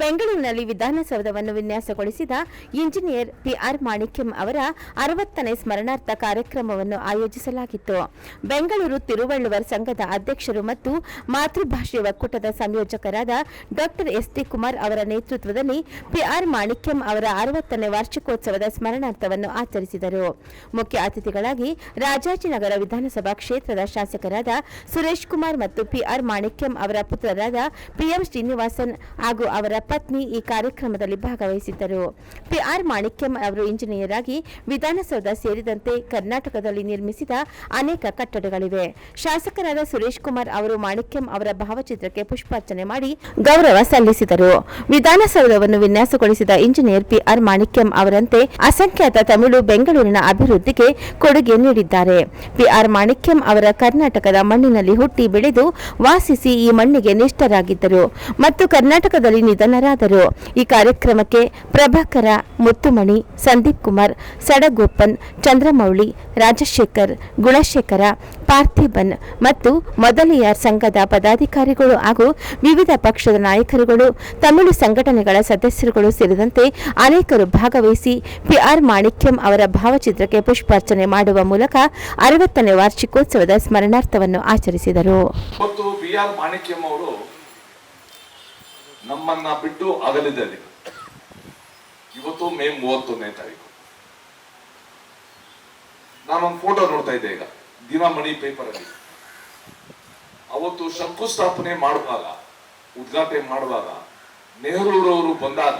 ಬೆಂಗಳೂರಿನಲ್ಲಿ ವಿಧಾನಸೌಧವನ್ನು ವಿನ್ಯಾಸಗೊಳಿಸಿದ engineer PR ಮಾಣಿಕ್ಯಂ ಅವರ ಅರವತ್ತನೇ ಸ್ಮರಣಾರ್ಥ ಕಾರ್ಯಕ್ರಮವನ್ನು ಆಯೋಜಿಸಲಾಗಿತ್ತು. ಬೆಂಗಳೂರು ತಿರುವಳ್ಳುವರ್ ಸಂಘದ ಅಧ್ಯಕ್ಷರು ಮತ್ತು ಮಾತೃಭಾಷೆ ಒಕ್ಕೂಟದ ಸಂಯೋಜಕರಾದ ಡಾಕ್ಟರ್ ಎಸ್ ಟಿ ಕುಮಾರ್ ಅವರ ನೇತೃತ್ವದಲ್ಲಿ ಪಿಆರ್ ಮಾಣಿಕ್ಯಂ ಅವರ ಅರವತ್ತನೇ ವಾರ್ಷಿಕೋತ್ಸವದ ಸ್ಮರಣಾರ್ಥವನ್ನು ಆಚರಿಸಿದರು. ಮುಖ್ಯ ಅತಿಥಿಗಳಾಗಿ ರಾಜಾಜಿನಗರ ವಿಧಾನಸಭಾ ಕ್ಷೇತ್ರದ ಶಾಸಕರಾದ ಸುರೇಶ್ ಕುಮಾರ್ ಮತ್ತು ಪಿಆರ್ ಮಾಣಿಕ್ಯಂ ಅವರ ಪುತ್ರರಾದ ಪಿಎಂ ಶ್ರೀನಿವಾಸನ್ ಹಾಗೂ ಅವರ ಪತ್ನಿ ಈ ಕಾರ್ಯಕ್ರಮದಲ್ಲಿ ಭಾಗವಹಿಸಿದ್ದರು. ಪಿಆರ್ ಮಾಣಿಕ್ಯಂ ಅವರು ಇಂಜಿನಿಯರ್ ಆಗಿ ವಿಧಾನಸೌಧ ಸೇರಿದಂತೆ ಕರ್ನಾಟಕದಲ್ಲಿ ನಿರ್ಮಿಸಿದ ಅನೇಕ ಕಟ್ಟಡಗಳಿವೆ. ಶಾಸಕರಾದ ಸುರೇಶ್ ಕುಮಾರ್ ಅವರು ಮಾಣಿಕ್ಯಂ ಅವರ ಭಾವಚಿತ್ರಕ್ಕೆ ಪುಷ್ಪಾರ್ಚನೆ ಮಾಡಿ ಗೌರವ ಸಲ್ಲಿಸಿದರು. ವಿಧಾನಸೌಧವನ್ನು ವಿನ್ಯಾಸಗೊಳಿಸಿದ ಇಂಜಿನಿಯರ್ ಪಿಆರ್ ಮಾಣಿಕ್ಯಂ ಅವರಂತೆ ಅಸಂಖ್ಯಾತ ತಮಿಳು ಬೆಂಗಳೂರಿನ ಅಭಿವೃದ್ಧಿಗೆ ಕೊಡುಗೆ ನೀಡಿದ್ದಾರೆ. ಪಿಆರ್ ಮಾಣಿಕ್ಯಂ ಅವರ ಕರ್ನಾಟಕದ ಮಣ್ಣಿನಲ್ಲಿ ಹುಟ್ಟಿ ಬೆಳೆದು ವಾಸಿಸಿ ಈ ಮಣ್ಣಿಗೆ ನಿಷ್ಠರಾಗಿದ್ದರು. ಮತ್ತು ಕರ್ನಾಟಕದಲ್ಲಿ ನಿಧನರಾದರು ಈ ಕಾರ್ಯಕ್ರಮಕ್ಕೆ ಪ್ರಭಾಕರ ಮುತ್ತುಮಣಿ, ಸಂದೀಪ್ ಕುಮಾರ್, ಸಡಗೋಪನ್, ಚಂದ್ರಮೌಳಿ, ರಾಜಶೇಖರ್, ಗುಣಶೇಖರ, ಪಾರ್ಥಿಬನ್ ಮತ್ತು ಮೊದಲೆಯ ಸಂಘದ ಪದಾಧಿಕಾರಿಗಳು ಹಾಗೂ ವಿವಿಧ ಪಕ್ಷದ ನಾಯಕರುಗಳು, ತಮಿಳು ಸಂಘಟನೆಗಳ ಸದಸ್ಯರುಗಳು ಸೇರಿದಂತೆ ಅನೇಕರು ಭಾಗವಹಿಸಿ ಪಿಆರ್ ಮಾಣಿಕ್ಯಂ ಅವರ ಭಾವಚಿತ್ರಕ್ಕೆ ಪುಷ್ಪಾರ್ಚನೆ ಮಾಡುವ ಮೂಲಕ ಅರವತ್ತನೇ ವಾರ್ಷಿಕೋತ್ಸವದ ಸ್ಮರಣಾರ್ಥವನ್ನು ಆಚರಿಸಿದರು ಇವತ್ತು ಬಿ ಆರ್ ಮಾಣಿಕ್ಯಂ ಅವರು ನಮ್ಮನ್ನ ಬಿಟ್ಟು ಅಗಲಿದೆ ಅಗಲಿದ್ದಾರೆ ಇವತ್ತು ಮೇ ಮೂವತ್ತೊಂದನೇ ತಾರೀಕು. ನಾನೊಂದು ಫೋಟೋ ನೋಡ್ತಾ ಇದ್ದೆ ಈಗ, ದಿನಮಣಿ ಪೇಪರ್ ಅಲ್ಲಿ. ಅವತ್ತು ಶಂಕುಸ್ಥಾಪನೆ ಮಾಡುವಾಗ, ಉದ್ಘಾಟನೆ ಮಾಡುವಾಗ, ನೆಹರೂರವರು ಬಂದಾಗ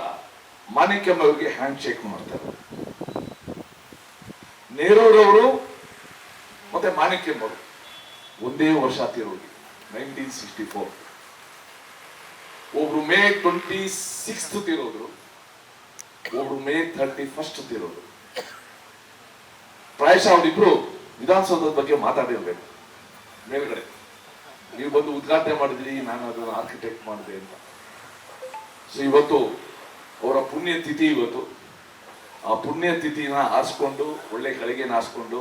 ಮಾಣಿಕ್ಯಂ ಅವರಿಗೆ ಹ್ಯಾಂಡ್ ಶೇಕ್ ಮಾಡ್ತಾರೆ. ನೆಹರೂರವರು ಮತ್ತೆ ಮಾಣಿಕ್ಯಂ ಅವರು ಒಂದೇ ವರ್ಷ ತಿರುಗಿ ನೈನ್ಟೀನ್ ಸಿಕ್ಸ್ಟಿ ಫೋರ್ ಒಬ್ರು ಮೇ ಟ್ವೆಂಟಿ ಸಿಕ್ಸ್ತ್ ತಿರೋದು ಒಬ್ರು ಮೇ ಥರ್ಟಿ ಫಸ್ಟ್ ತಿರೋದು ಪ್ರಾಯಶಃ ಅವರಿಬ್ರು ವಿಧಾನಸೌಧದ ಬಗ್ಗೆ ಮಾತಾಡಿರ್ಬೇಕು ಮೇಲ್ಗಡೆ ನೀವು ಬಂದು ಉದ್ಘಾಟನೆ ಮಾಡಿದ್ರಿ, ನಾನು ಅದನ್ನು ಆರ್ಕಿಟೆಕ್ಟ್ ಮಾಡಿದೆ ಅಂತ. ಸೊ ಇವತ್ತು ಅವರ ಪುಣ್ಯ ತಿಥಿ ಇವತ್ತು. ಆ ಪುಣ್ಯ ತಿಥಿನ ಆರಿಸ್ಕೊಂಡು, ಒಳ್ಳೆ ಕಳಿಗೆನ ಆರಿಸ್ಕೊಂಡು,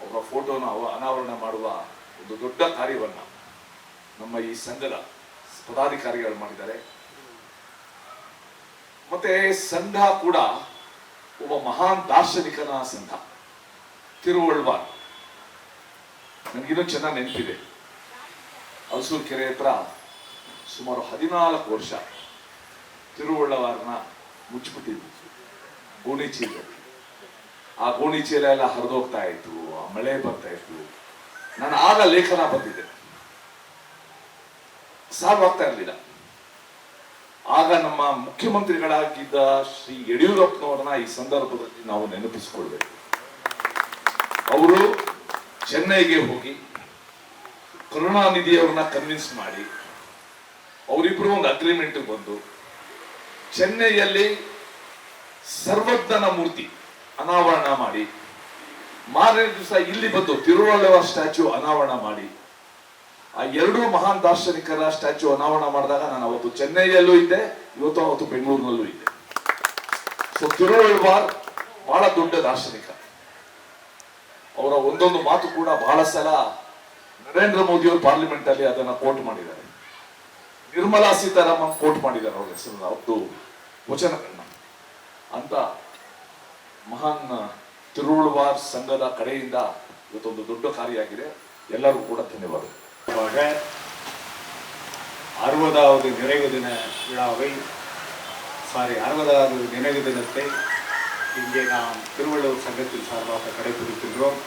ಅವರ ಫೋಟೋನ ಅನಾವರಣ ಮಾಡುವ ಒಂದು ದೊಡ್ಡ ಕಾರ್ಯವನ್ನು ನಮ್ಮ ಈ ಸಂಘದ ಪದಾಧಿಕಾರಿಗಳು ಮಾಡಿದ್ದಾರೆ. ಮತ್ತೆ ಸಂಘ ಕೂಡ ಒಬ್ಬ ಮಹಾನ್ ದಾರ್ಶನಿಕನ ಸಂಘ ತಿರುವಳ್ವಾರ್ ನನಗಿನ್ನೂ ಚೆನ್ನಾಗಿ ನೆನಪಿದೆ. ಹಲಸೂರು ಕೆರೆ ಹತ್ರ ಸುಮಾರು ಹದಿನಾಲ್ಕು ವರ್ಷ ತಿರುವಳ್ಳವಾರನ ಮುಚ್ಚಿಬಿಟ್ಟಿದ್ವಿ. ಗೋಣಿ ಚೀಲ ಆ ಗೋಣಿ ಚೀಲ ಎಲ್ಲ ಹರಿದೋಗ್ತಾ ಇತ್ತು, ಆ ಮಳೆ ಬರ್ತಾ ಇತ್ತು. ನಾನು ಆಗ ಲೇಖನ ಬಂದಿದ್ದೆ ಸಾಧ್ಯವಾಗ್ತಾ ಇರಲಿಲ್ಲ ಆಗ ನಮ್ಮ ಮುಖ್ಯಮಂತ್ರಿಗಳಾಗಿದ್ದ ಶ್ರೀ ಯಡಿಯೂರಪ್ಪನವರನ್ನ ಈ ಸಂದರ್ಭದಲ್ಲಿ ನಾವು ನೆನಪಿಸಿಕೊಳ್ಬೇಕು. ಅವರು ಚೆನ್ನೈಗೆ ಹೋಗಿ ಕರುಣಾನಿಧಿಯವರನ್ನ ಕನ್ವಿನ್ಸ್ ಮಾಡಿ ಅವರಿಬ್ರು ಒಂದು ಅಗ್ರಿಮೆಂಟ್ ಬಂದು ಚೆನ್ನೈಯಲ್ಲಿ ಸರ್ವಜ್ಞನ ಮೂರ್ತಿ ಅನಾವರಣ ಮಾಡಿ ಮಾರನೇ ದಿವಸ ಇಲ್ಲಿ ಬಂದು ತಿರುವಳ್ಳುವ ಸ್ಟ್ಯಾಚ್ಯೂ ಅನಾವರಣ ಮಾಡಿ ಆ ಎರಡೂ ಮಹಾನ್ ದಾರ್ಶನಿಕರ ಸ್ಟ್ಯಾಚ್ಯೂ ಅನಾವರಣ ಮಾಡಿದಾಗ ನಾನು ಅವತ್ತು ಚೆನ್ನೈಯಲ್ಲೂ ಇದ್ದೆ, ಇವತ್ತು ಅವತ್ತು ಬೆಂಗಳೂರಿನಲ್ಲೂ ಇದ್ದೆ. ಸೊ ತಿರುವಳ್ವಾರ್ ಬಹಳ ದೊಡ್ಡ ದಾರ್ಶನಿಕ. ಅವರ ಒಂದೊಂದು ಮಾತು ಕೂಡ ಬಹಳ ಸಲ ನರೇಂದ್ರ ಮೋದಿ ಅವರು ಪಾರ್ಲಿಮೆಂಟ್ ಅಲ್ಲಿ ಅದನ್ನ ಕೋಟ್ ಮಾಡಿದ್ದಾರೆ. ನಿರ್ಮಲಾ ಸೀತಾರಾಮನ್ ಕೋಟ್ ಮಾಡಿದ್ದಾರೆ ಅವ್ರ ಹೆಸರು ಅವತ್ತು ವಚನಗಳನ್ನ. ಅಂತ ಮಹಾನ್ ತಿರುಳುವಾರ್ ಸಂಘದ ಕಡೆಯಿಂದ ಇವತ್ತೊಂದು ದೊಡ್ಡ ಕಾರ್ಯ ಆಗಿದೆ. ಎಲ್ಲರೂ ಕೂಡ ಧನ್ಯವಾದ ஆக அறுபதாவது நிறைவு தின விழாவை சாரி அறுபதாவது நினைவு தினத்தை இங்கே நாம் திருவள்ளுவர் சங்கத்தின் சார்பாக கடைபிடிக்கின்றோம்.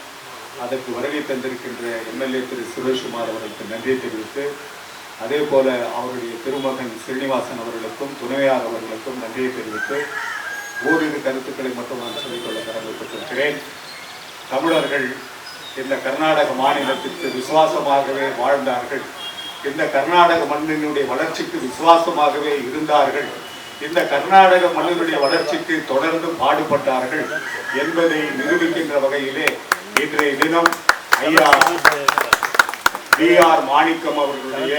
அதற்கு வருகை தந்திருக்கின்ற எம்எல்ஏ திரு சுரேஷ்குமார் அவர்களுக்கு நன்றி தெரிவித்து அதே போல அவருடைய திருமகன் ஸ்ரீனிவாசன் அவர்களுக்கும் துணையார் அவர்களுக்கும் நன்றியை தெரிவித்து ஓரிரு கருத்துக்களை மட்டும் நான் சொல்லிக்கொள்ள கடமைப்பட்டிருக்கிறேன். தமிழர்கள் இந்த கர்நாடக மாநிலத்திற்கு விசுவாசமாகவே வாழ்ந்தார்கள். இந்த கர்நாடக மண்ணினுடைய வளர்ச்சிக்கு விசுவாசமாகவே இருந்தார்கள். இந்த கர்நாடக மண்ணினுடைய வளர்ச்சிக்கு தொடர்ந்து பாடுபட்டார்கள் என்பதை நிரூபிக்கின்ற வகையிலே இன்றைய தினம் ஐயா பி ஆர் மாணிக்கம் அவர்களுடைய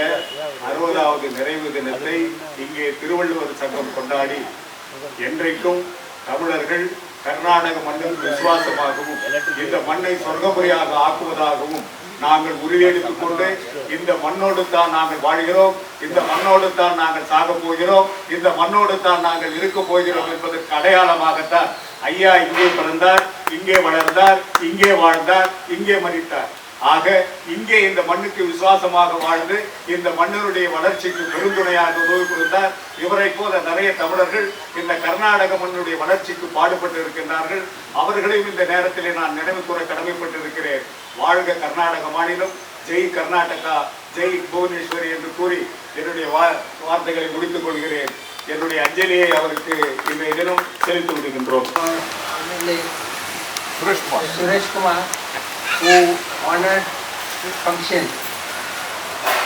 அறுபதாவது நிறைவு தினத்தை இங்கே திருவள்ளுவர் சங்கம் கொண்டாடி என்றைக்கும் தமிழர்கள் கர்நாடக மண்ணில் விசுவாசமாகவும் இந்த மண்ணை சொர்க்கமுறையாக ஆக்குவதாகவும் நாங்கள் உறுதியெடுத்துக் கொண்டு இந்த மண்ணோடு தான் நாங்கள் வாழ்கிறோம் இந்த மண்ணோடு தான் நாங்கள் சாக போகிறோம் இந்த மண்ணோடு தான் நாங்கள் இருக்க போகிறோம் என்பதற்கு அடையாளமாகத்தான் ஐயா இங்கே பிறந்தார் இங்கே வளர்ந்தார் இங்கே வாழ்ந்தார் இங்கே மறித்தார். ஆக இங்கே இந்த மண்ணுக்கு விசுவாசமாக வாழ்ந்து இந்த மண்ணினுடைய வளர்ச்சிக்கு பெருந்துணையாக உதவி கொடுத்தார் இவரை போல நிறைய தமிழர்கள் இந்த கர்நாடக மண்ணுடைய வளர்ச்சிக்கு பாடுபட்டு இருக்கின்றார்கள் அவர்களையும் இந்த நேரத்தில் நான் நினைவு கூற கடமைப்பட்டிருக்கிறேன். வாழ்க கர்நாடக மாநிலம். ஜெய் கர்நாடகா. ஜெய் புவனேஸ்வரி என்று கூறி என்னுடைய வார்த்தைகளை முடித்துக் கொள்கிறேன். என்னுடைய அஞ்சலியை அவருக்கு இன்றைய தினம் செலுத்தி விடுகின்றோம். Sureshkumar. Sureshkumar. Who honored this function.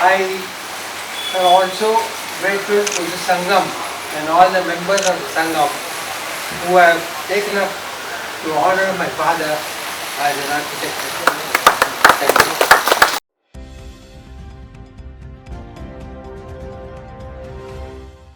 I am also grateful to the Sangam and all the members of the Sangam who have taken up to honor my father as an architect.